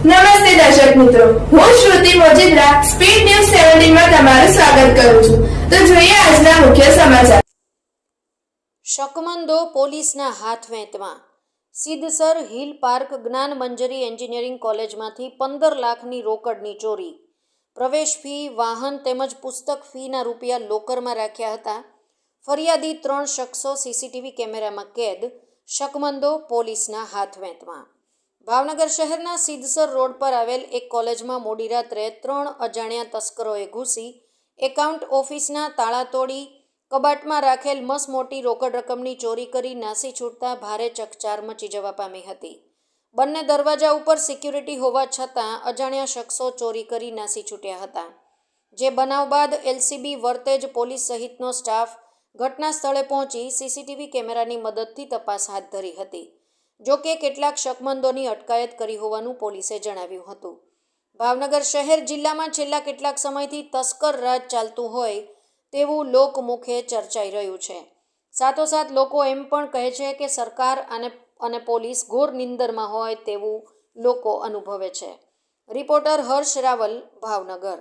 નમસ્તે દર્શક મિત્રો. હું શ્રુતિ મોજીદ્રા સ્પીડ ન્યૂઝ સેવન્ટીનમાં તમારું સ્વાગત કરું છું. તો જોઈએ આજના મુખ્ય સમાચાર. શકમંદો પોલીસના હાથ વેંતમાં સિદ્ધસર હિલ પાર્ક જ્ઞાન મંજરી એન્જિનિયરિંગ કોલેજમાંથી પંદર લાખની રોકડની ચોરી. પ્રવેશ ફી, વાહન તેમજ પુસ્તક ફીના રૂપિયા લોકરમાં રાખ્યા હતા. ફરિયાદી ત્રણ શખ્સો સીસીટીવી કેમેરામાં કેદ. શકમંદો પોલીસના હાથ વેંતમાં ભાવનગર શહેરના સિદ્ધસર રોડ પર આવેલ એક કોલેજમાં મોડી રાત્રે ત્રણ અજાણ્યા તસ્કરોએ ઘૂસી એકાઉન્ટ ઓફિસના તાળા તોડી કબાટમાં રાખેલ મસ મોટી રોકડ રકમની ચોરી કરી નાસી છૂટતા ભારે ચકચાર મચી જવા પામી હતી. બંને દરવાજા ઉપર સિક્યુરિટી હોવા છતાં અજાણ્યા શખ્સો ચોરી કરી નાસી છૂટ્યા હતા. જે બનાવ બાદ એલસીબી વર્તેજ પોલીસ સહિતનો સ્ટાફ ઘટના સ્થળે પહોંચી સીસીટીવી કેમેરાની મદદથી તપાસ હાથ ધરી હતી. જો કે કેટલાક શકમંદોની અટકાયત કરી હોવાનું પોલીસે જણાવ્યું હતું. ભાવનગર શહેર જિલ્લામાં છેલ્લા કેટલાક સમયથી તસ્કર રાજ ચાલતું હોય તેવું લોકમુખે ચર્ચાઈ રહ્યું છે. સાથોસાથ લોકો એમ પણ કહે છે કે સરકાર અને અને પોલીસ ઘોર નિંદરમાં હોય તેવું લોકો અનુભવે છે. રિપોર્ટર હર્ષ રાવલ, ભાવનગર.